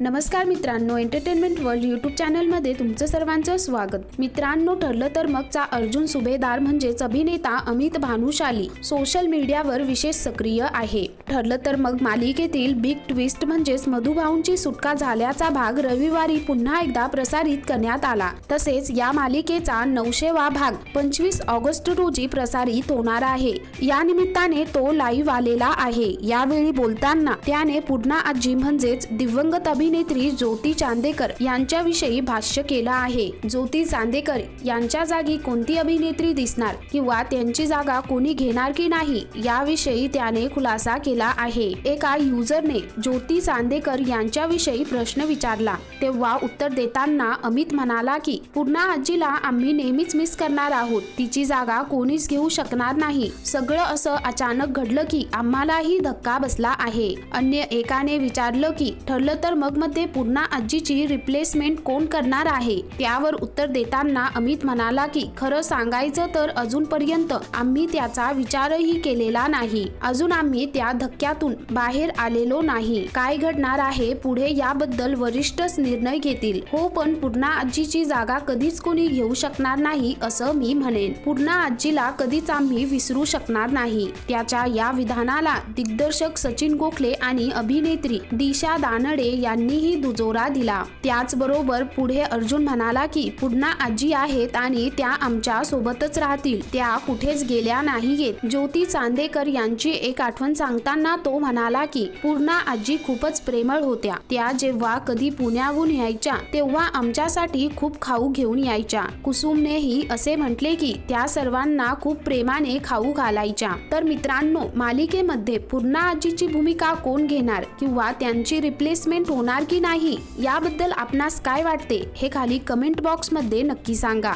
नमस्कार मित्रांनो entertainment world YouTube चॅनलमध्ये तुमचं सर्वांचं स्वागत. मित्रांनो ठरलं तर मगचा अर्जुन सुभेदार म्हणजेच अभिनेता अमित भानुशाली सोशल मीडियावर विशेष सक्रिय आहे. ठरलं तर मग मालिकेतील बिग ट्विस्ट म्हणजेच मधुभाऊंची सुटका झाल्याचा भाग रविवारी पुन्हा एकदा प्रसारित करण्यात आला. तसेच या मालिकेचा नऊशेवा भाग पंचवीस ऑगस्ट रोजी प्रसारित होणार आहे. या निमित्ताने तो लाईव्ह आलेला आहे. यावेळी बोलताना त्याने पुन्हा आजी म्हणजेच दिवंगत अभिनेत्री ज्योती चांदेकर यांच्याविषयी भाष्य केलं आहे. ज्योती चांदेकर यांच्या जागी कोणती अभिनेत्री दिसणार किंवा त्यांची जागा कोणी घेणार की नाही याविषयी त्याने खुलासा केला आहे. एका युजरने ज्योती चांदेकर यांच्याविषयी प्रश्न विचारला. तेव्हा उत्तर देताना अमित म्हणाला की पुन्हा आजीला आम्ही नेहमीच मिस करणार आहोत. तिची जागा कोणीच घेऊ शकणार नाही. सगळं असं अचानक घडलं की आम्हालाही धक्का बसला आहे. अन्य एकाने विचारलं की ठरलं तर मग मध्ये पुन्हा आजीची रिप्लेसमेंट कोण करणार आहे? त्यावर उत्तर देताना अमित म्हणाला की खरं सांगायचं तर अजूनपर्यंत आम्ही त्याचा विचारही केलेला नाही. अजून आम्ही त्या धक्क्यातून बाहेर आलेलो नाही. काय घडणार आहे पुढे याबद्दल वरिष्ठच निर्णय घेतील. हो पण पुन्हा आजीची जागा कधीच कोणी घेऊ शकणार नाही असं मी म्हणेन. पुन्हा आजीला कधीच आम्ही विसरू शकणार नाही. त्याच्या या विधानाला दिग्दर्शक सचिन गोखले आणि अभिनेत्री दिशा दानडे यांनी त्यांनीही दुजोरा दिला. त्याचबरोबर पुढे अर्जुन म्हणाला की पुन्हा आजी आहेत आणि त्या आमच्या सोबतच राहतील. त्या कुठेच गेल्या नाहीयेत ज्योती चांदेकर यांची एक आठवण सांगताना तो म्हणाला की पूर्णा आजी खूपच प्रेमळ होत्या. त्या जेव्हा कधी पुण्याहून यायच्या तेव्हा आमच्यासाठी खूप खाऊ घेऊन यायच्या. कुसुमनेही असे म्हटले की त्या सर्वांना खूप प्रेमाने खाऊ घालायच्या. तर मित्रांनो मालिकेमध्ये पूर्णा आजीची भूमिका कोण घेणार? किंवा त्यांची रिप्लेसमेंट होणार होणार की नाही? याबद्दल आपणास काय वाटते? हे खाली कमेंट बॉक्समध्ये नक्की सांगा.